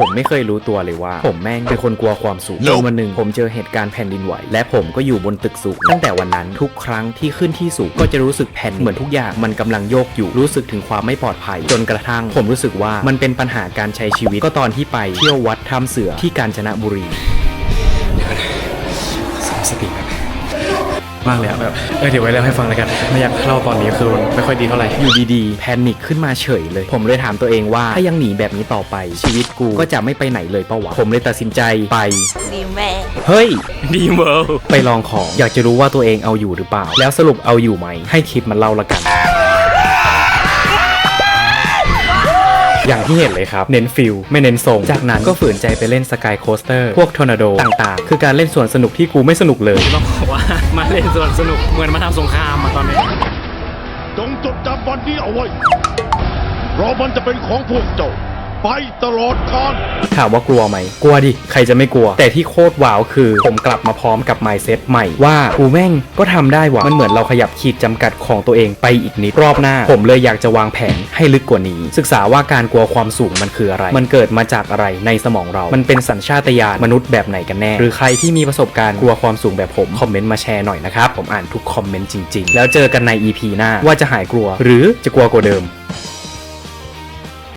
ผมไม่เคยรู้ตัวเลยว่า ผมแม่งเป็นคนกลัวความสูงจนวันหนึ่งผมเจอเหตุการณ์แผ่นดินไหว และผมก็อยู่บนตึกสูงตั้งแต่วันนั้นทุกครั้งที่ขึ้นที่สูงก็จะรู้สึกแผ่นเหมือนทุกอย่างมันกำลังโยกอยู่รู้สึกถึงความไม่ปลอดภัย จนกระทั่ง ผมรู้สึกว่ามันเป็นปัญหาการใช้ชีวิตก็ตอนที่ไปเที่ยววัดถ้ำเสือที่กาญจนบุรีสติแบบ มากเลยอะแบบเออเดี๋ยวไว้เล่าให้ฟังแล้วกัน ไม่อยากเล่าตอนนี้คือมันไม่ค่อยดีเท่าไหร่ อยู่ดีๆ แพนิคขึ้นมาเฉยเลย ผมเลยถามตัวเองว่า ถ้ายังหนีแบบนี้ต่อไป ชีวิตกูก็จะไม่ไปไหนเลยเปะวะ ผมเลยตัดสินใจไป ดีแม่ เฮ้ย ดีเวิลด์ไปลองของ อยากจะรู้ว่าตัวเองเอาอยู่หรือเปล่า แล้วสรุปเอาอยู่ไหม ให้คลิปมันเล่าละกัน อย่างที่เห็นเลยครับ เน้นฟิลไม่เน้นทรง จากนั้นก็ฝืนใจไปเล่นสกายโคสเตอร์พวกทอร์นาโดต่างๆ คือการเล่นสวนสนุกที่กูไม่สนุกเลยต้องบอกว่ามาเล่นสวนสนุกเหมือนมาทำสงครามมาตอนนี้ จงจดจำวันนี้เอาไว้เพราะมันจะเป็นของพวกเจ้า ไปตลอดกาลถามว่ากลัวไหม กลัวดิ ใครจะไม่กลัว แต่ที่โคตรว้าวคือผมกลับมาพร้อมกับ mindset ใหม่ว่ากูแม่งก็ทำได้ว่ะมันเหมือนเราขยับขีดจำกัดของตัวเองไปอีกนิดรอบหน้า ผมเลยอยากจะวางแผนให้ลึกกว่านี้ ศึกษาว่าการกลัวความสูงมันคืออะไร มันเกิดมาจากอะไรในสมองเรา มันเป็นสัญชาตญาณมนุษย์แบบไหนกันแน่ หรือใครที่มีประสบการณ์กลัวความสูงแบบผมคอมเมนต์มาแชร์หน่อยนะครับผมอ่านทุกคอมเมนต์จริง ๆ แล้วเจอกันใน EP หน้าว่าจะหายกลัว หรือจะกลัวกว่าเดิม